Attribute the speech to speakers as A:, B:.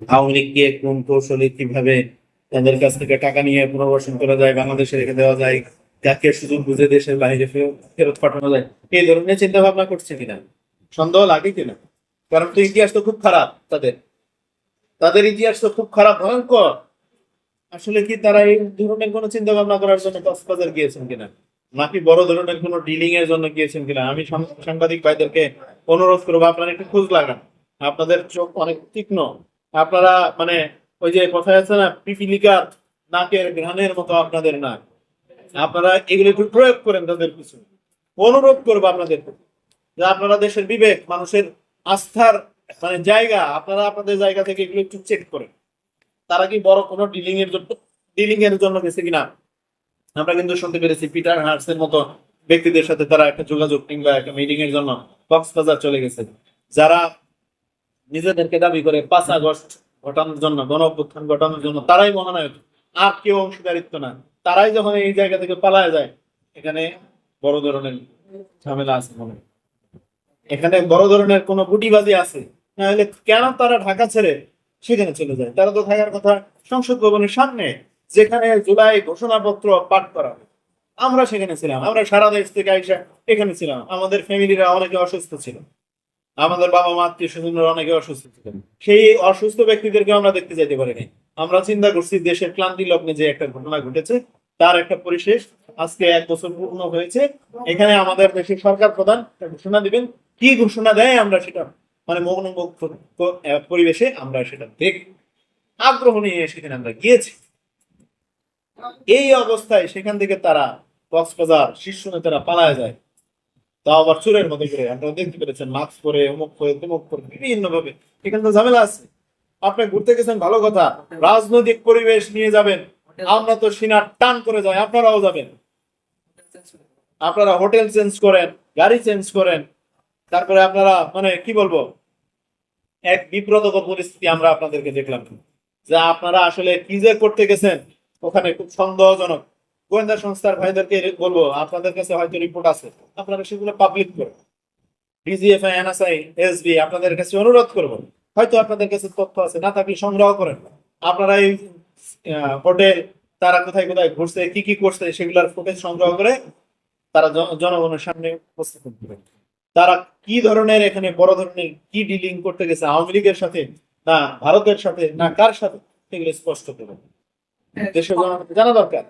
A: আওয়ামী লীগকে কোন কৌশলে কীভাবে তাদের কাছ থেকে টাকা নিয়ে পুনর্বাসন করা যায়, বাংলাদেশে রেখে দেওয়া যায়, যাকে সুযোগ বুঝে দেশের বাইরে ফেরত পাঠানো যায়, এই ধরনের চিন্তা ভাবনা করছে কিনা? সন্দেহ লাগে কিনা? কারণ তো ইতিহাস তো খুব খারাপ তাদের। তাদের ইতিহাস তো খুব খারাপ, ভয়ঙ্কর। আসলে কি তারা এই ধরনের কোনো চিন্তা ভাবনা করার জন্য কক্সবাজার গিয়েছেন কিনা? নাকি বড় ধরনের কোনো ডিলিং এর জন্য গিয়েছেন কিনা? আমি সাংবাদিক ভাইদেরকে অনুরোধ করব, আপনারা একটু খোঁজ লাগান। আপনাদের চোখ অনেক তীক্ষ্ণ। আপনারা মানে ওই যে কথা আছে না, পিপিলিকার নাকের ঘ্রাণের মতো আপনাদের নাক। আপনারা এগুলো একটু প্রয়োগ করেন তাদের পিছনে। অনুরোধ করব আপনাদের যে আপনারা দেশের বিবেক, মানুষের আস্থার মানে জায়গা, আপনারা আপনাদের জায়গা থেকে এগুলো একটু চেক করেন। তারা কি বড় কোনো ডিলিং এর জন্য ডিলিং এর জন্য গেছে কিনা? আমরা কিন্তু শুনতে পেরেছি পিটার হার্সের মতো ব্যক্তিদের সাথে তারা একটা যোগাযোগ কিংবা একটা মিটিং এর জন্য কক্সবাজার চলে গেছে। যারা নিজেদেরকে দাবি করে পাঁচ আগস্ট ঘটানোর জন্য, গণ অভ্যুত্থান ঘটানোর জন্য তারাই মহানায়ক। আর কেউ অংশীদারিত্ব না। তারাই যখন এই জায়গা থেকে পালায় যায়, এখানে বড় ধরনের ঝামেলা আছে মনে এখানে বড় ধরনের কোনো গুটিবাজি আছে। নাহলে কেন তারা ঢাকা ছেড়ে সেখানে চলে যায়? তারা তো থাকার কথা সংসদ ভবনের সামনে, যেখানে জুলাই ঘোষণাপত্র পাঠ করা আমরা সেখানে ছিলাম। আমরা সারা দেশ থেকে আইসা এখানে ছিলাম। আমাদের ফ্যামিলিরা অনেকে অসুস্থ ছিল। আমাদের বাবা মা আত্মীয় স্বজনরা অনেকে অসুস্থ ছিলেন। সেই অসুস্থ ব্যক্তিদেরকে আমরা দেখতে যেতে পারিনি। আমরা চিন্তা করছি দেশের ক্লান্তি লগ্নে যে একটা ঘটনা ঘটেছে, তার একটা পরিশেষ আজকে এক বছর পূর্ণ হয়েছে। এখানে আমাদের দেশের সরকার প্রধান ঘোষণা দিবেন। কি ঘোষণা দেয় আমরা সেটা? মানে মগ্নমুখ পরিবেশে আমরা সেটা দেখ, আগ্রহ নিয়ে সেখানে আমরা গিয়েছি। এই অবস্থায় সেখান থেকে তারা কক্সবাজার শীর্ষ নেতারা পালায় যায়। আবার মতো করে। আপনারা দেখতে পেরেছেন মাস্ক পরে, অমুক করে করে বিভিন্ন ভাবে এখানে তো ঝামেলা আছে। আপনি ঘুরতে গেছেন, ভালো কথা। রাজনৈতিক পরিবেশ নিয়ে যাবেন। আমরা তো সিনার টান করে যাই, আপনারাও যাবেন। আপনারা হোটেল চেঞ্জ করেন, গাড়ি চেঞ্জ করেন। তারপরে আপনারা মানে কি বলব, এক বিব্রতকর পরিস্থিতি আমরা আপনাদেরকে দেখলাম। যে আপনারা আসলে কি যে করতে গেছেন, ওখানে খুব সন্দেহজনক। গোয়েন্দা সংস্থার ভাইদেরকে বলব আপনাদের কাছে হয়তো রিপোর্ট আছে আপনারা সেগুলো পাবলিক করুন। ডিজিএফআই এনএসআই এসবি আপনাদের কাছে অনুরোধ করব হয়তো আপনাদের কাছে তথ্য আছে না থাকলে সংগ্রহ করেন আপনারা এই হোটেল তারা কোথায় কোথায় ঘুরছে কি কি করছে সেগুলোর ফুটেজ সংগ্রহ করে তারা জনগণের সামনে উপস্থাপন করবেন তারা কি ধরনের এখানে বড় ধরনের কি ডিলিং করতে গেছে আওয়ামী লীগের সাথে না ভারতের সাথে না কার সাথে সেগুলো স্পষ্ট করবেন দেশের জনগণকে জানা দরকার।